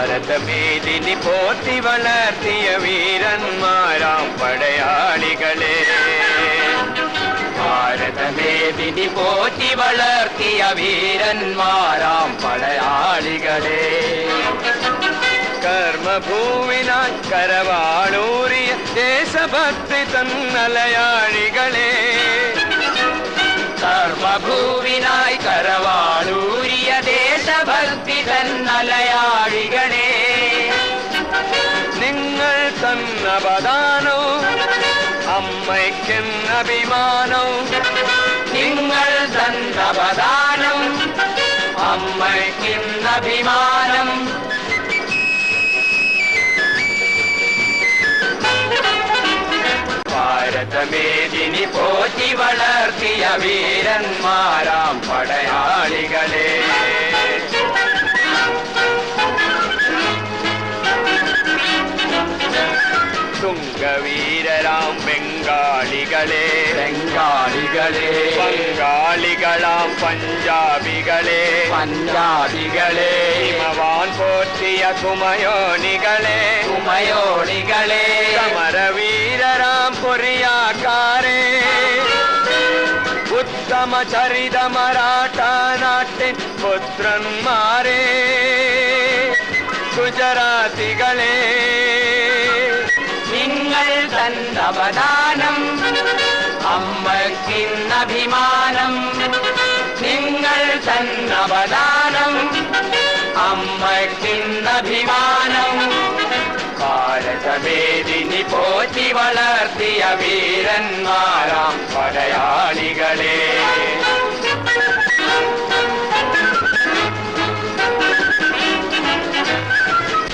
ഭാരതമേദിനി പോറ്റി വളർത്തിയ വീരന്മാരാം പടയാളികളെ. ഭാരതമേദിനി പോറ്റി വളർത്തിയ വീരന്മാരാം പടയാളികളെ. കർമ്മഭൂവിനാൽ കരവാളൂറിയ ദേശഭക്തി തന്നലയാളികളെ. കർമ്മഭൂവിനായി കരവാളൂരിയ ദേശഭക്തി തന്നലയാളികളെ. നിങ്ങൾ തന്ന ബദാനവും അമ്മയ്ക്കെന്ന അഭിമാനോ നിങ്ങൾ തന്ന ബദാനം അമ്മയ്ക്കെന്ന അഭിമാനം ഭാരതമേദിനി പോറ്റി വളർത്തിയ വീരന്മാരാം പടയാളികളെ. துங்க வீரராம் பெங்காளிகளே பெங்காளிகளே பங்காளிகளாம் பஞ்சாபிகளே. பஞ்சாபிகளே. இமவான் போற்றிய குமயோனிகளே. குமயோனிகளே. சமர வீரராம் பொறியாக்காரே. உத்தம சரித மராட்டா நாட்டின் புத்திரன் மாறே തന്നവദാനം അമ്മയ്ക്കിന്നഭിമാനം. നിങ്ങൾ തന്നവദാനം. അമ്മയ്ക്കിന്നഭിമാനം. ഭാരതവേദിനി പോറ്റി വളർത്തിയ വീരന്മാരാം പടയാളികളെ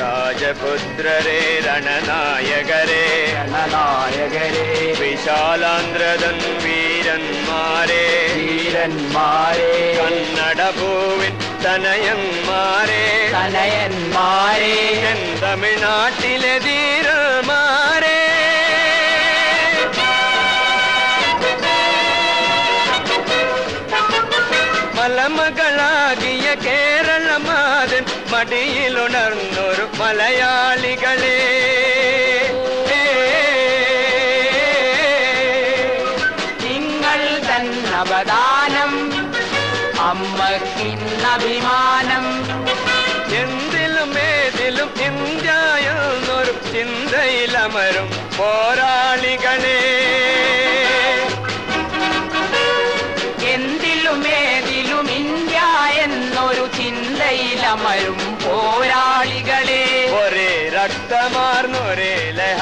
രാജപുത്രരെ രണനായകരെ. രണനായകരെ വിശാലാന്ദ്രതൻ വീരന്മാരെ വീരന്മാരെ കന്നഡ ഭൂവിൻ തനയന്മാരെ തനയന്മാരെ തമിഴ്നാട്ടിലെ ധീരന്മാരെ മലമകളാകിയ കേരള മാതൻ മടിയിലുണർന്നൊരു മലയാളികളെ തന്നവദാനം അമ്മക്കിന്നഭിമാനം. എന്തിലും ഏതിലും ഇന്ത്യ എന്നൊരു ചിന്തയിലമരും പോരാളികളെ. എന്തിലും ഏതിലും ഇന്ത്യ എന്നൊരു ചിന്തയിലമരും പോരാളികളെ. ഒരേ രക്തമാർന്നൊരേ ലഹരിയിൽ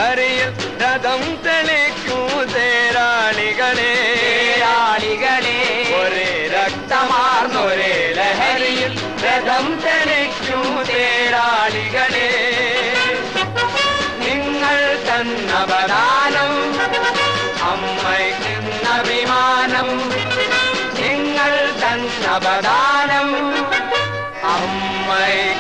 രഥം തെളിക്കൂ തേരാളികളെ നിങ്ങൾ തന്നവദാനം അമ്മയ്ക്കുന്നഭിമാനം നിങ്ങൾ തന്നവദാനം അമ്മയ്ക്കുന്നഭിമാനം